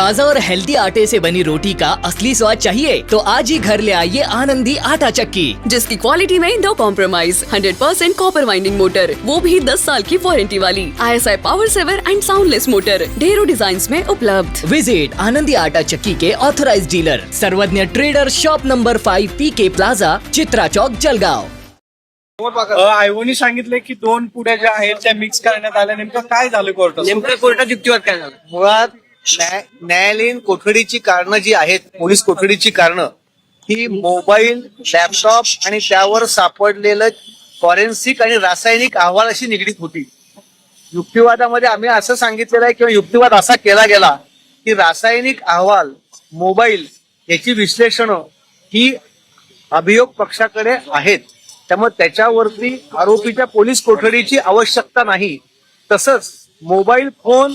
ताज़ा और हेल्दी आटे से बनी रोटी का असली स्वाद चाहिए तो आज ही घर ले आइए आनंदी आटा चक्की। जिसकी क्वालिटी में no compromise 100% copper winding motor वो भी 10 साल की वारंटी वाली I S I power saver and soundless motor ढेरों डिज़ाइन में उपलब्ध। विज़िट आनंदी आटा चक्की के authorised dealer Sarvagya trader shop number five P K plaza Chitra Chowk Jalgaon. आयोनी सांगितले की दोन पुढ्या ज्या आहेत त्या मिक्स करण्यात आल्या. नेमकं काय झालं कोर्टात? नेमकं कोर्टात युक्तिवाद काय झाला? मुळात न्याय- न्यायालयीन कोठडीची कारणं जी आहेत पोलीस कोठडीची कारणं ही मोबाईल लॅपटॉप आणि त्यावर सापडलेलं फॉरेन्सिक आणि रासायनिक अहवाल अशी निगडीत होती. युक्तिवादामध्ये आम्ही असं सांगितलेलं आहे किंवा युक्तिवाद असा केला गेला की रासायनिक अहवाल मोबाईल याची विश्लेषणं ही अभियोग पक्षाकडे आहेत. त्यामुळे त्याच्यावरती आरोपीच्या पोलीस कोठडीची आवश्यकता नाही. तसंच मोबाईल फोन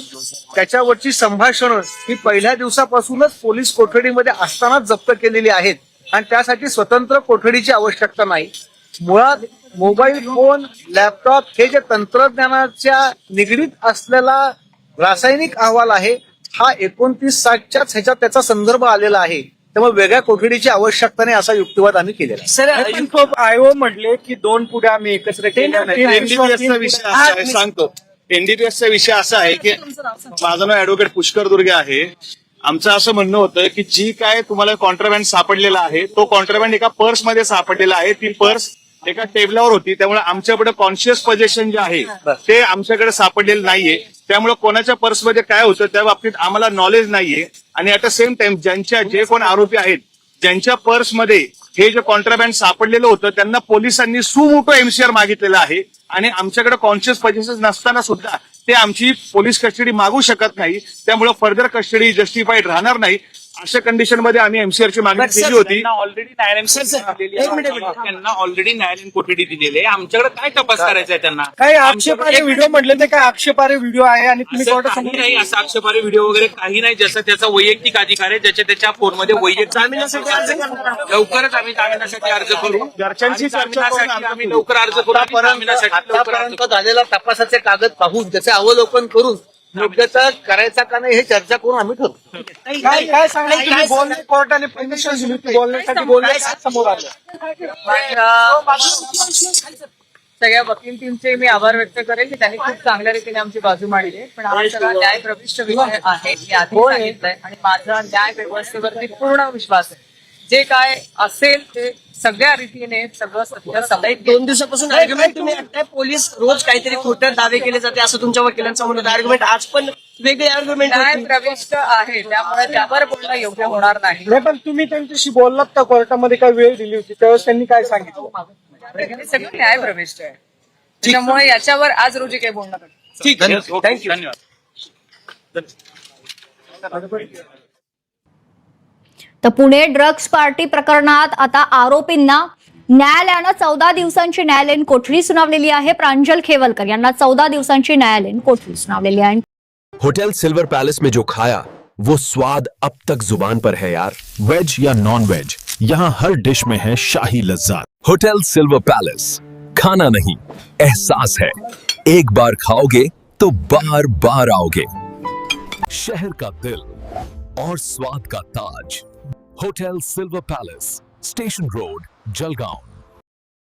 त्याच्यावरची संभाषणं ही पहिल्या दिवसापासूनच पोलीस कोठडीमध्ये असतानाच जप्त केलेली आहेत. आणि त्यासाठी स्वतंत्र कोठडीची आवश्यकता नाही. मुळात मोबाईल फोन लॅपटॉप हे जे तंत्रज्ञानाच्या निगडीत असलेला रासायनिक अहवाल आहे हा एकोणतीस साठच्याच ह्याच्यात त्याचा संदर्भ आलेला आहे. त्यामुळे वेगळ्या कोठडीची आवश्यकता नाही असा युक्तिवाद आम्ही केलेला सर आयो म्हटले की दोन पुढ्या आम्ही एकत्र आहे सांगतो. एनडीपीएसचा विषय असा आहे की माझं नाव ऍडव्होकेट पुष्कर दुर्गे आहे. आमचं असं म्हणणं होतं की जी काय तुम्हाला कॉन्ट्राबँड सापडलेला आहे तो कॉन्ट्राबँड एका पर्समध्ये सापडलेला आहे. ती पर्स एका टेबलावर होती. त्यामुळे आमच्याकडे कॉन्शियस पोझिशन जे आहे ते आमच्याकडे सापडलेलं नाहीये. त्यामुळे कोणाच्या पर्समध्ये काय होतं त्या बाबतीत आम्हाला नॉलेज नाहीये. आणि ऍट द सेम टाइम ज्यांच्या जे कोण आरोपी आहेत ज्यांच्या पर्समध्ये हे जे कॉन्ट्राबँड सापडलेलं होतं त्यांना पोलिसांनी सुमोटो एमसीआर मागितलेला आहे. आणि आमच्याकडे कॉन्शियस पजेसेस नसताना सुद्धा ते आमची पोलीस कस्टडी मागू शकत नाही. त्यामुळे फर्दर कस्टडी जस्टिफाईड राहणार नाही. अशा कंडिशनमध्ये आम्ही एमसीआर ची मागणी केली होती. ऑलरेडी त्यांना ऑलरेडी न्यायालयीन कोठडी दिलेली आहे. आमच्याकडे काय तपास करायचा आहे त्यांना? काही आक्षेपार्ह व्हिडिओ म्हटले ते काय आक्षेपार्ह व्हिडिओ आहे आणि तुम्ही नाही असं आक्षेपार्ह व्हिडिओ वगैरे काही नाही. ज्याचा त्याचा वैयक्तिक अधिकार आहे ज्याच्या त्याच्या फोनमध्ये वैयक्तिक लवकरच आम्ही जामिनासाठी अर्ज करू. घरच्यांची चर्चा करून जामिनासाठी आम्ही लवकर अर्ज करू जामिनासाठी लवकर अर्ज आतापर्यंत झालेला तपासाचे कागद पाहून त्याचे अवलोकन करून योग्यता करायचा का नाही हे चर्चा करून आम्ही ठरवू. काय काय तुम्ही बोलले कोर्टाने परमिशन दिली होती बोलण्यासाठी बोलले काय समोर आलं. सगळ्या वकील टीमचे मी आभार व्यक्त करेन की त्यांनी खूप चांगल्या रीतीने आमची बाजू मांडली. आहे. पण हा सगळा न्याय प्रविष्ट विषय आहे मी आधी सांगितलंय. आणि माझा न्याय व्यवस्थेवरती पूर्ण विश्वास आहे. जे काय असेल ते सगळ्या रीतीने सगळं सत्य दोन दिवसापासून आर्ग्युमेंट तुम्ही पोलीस रोज काहीतरी खोटं दावे केले जाते असं तुमच्या वकिलांचं म्हणत आर्ग्युमेंट आज पण वेगळे न्याय आर्ग्युमेंट प्रविष्ट आहे त्यामुळे त्यावर बोलणं योग्य होणार नाही. नाही पण तुम्ही त्यांच्याशी बोललात का? कोर्टामध्ये काय वेळ दिली होती? त्यावेळेस त्यांनी काय सांगितलं? हे सगळं न्याय प्रविष्ट आहे. त्याच्यामुळे याच्यावर आज रोजी काही बोलणं करतो ठीक. थँक्यू धन्यवाद. तर पुणे ड्रग्ज पार्टी प्रकरणात आता आरोपींना न्यायालयानं चौदा दिवसांची न्यायालयीन कोठडी सुनावलेली आहे. प्रांजल खेवलकर यांना चौदा दिवसांची न्यायालयीन कोठडी सुनावलेली आहे. होटल सिल्वर पैलेस में जो खाया वो स्वाद अब तक जुबान पर है यार। वेज या नॉन वेज यहाँ हर डिश में है शाही लज्जात। होटल सिल्वर पैलेस खाना नहीं एहसास है। एक बार खाओगे तो बार बार आओगे। शहर का दिल और स्वाद का ताज। Hotel silver palace station road Jalgaon.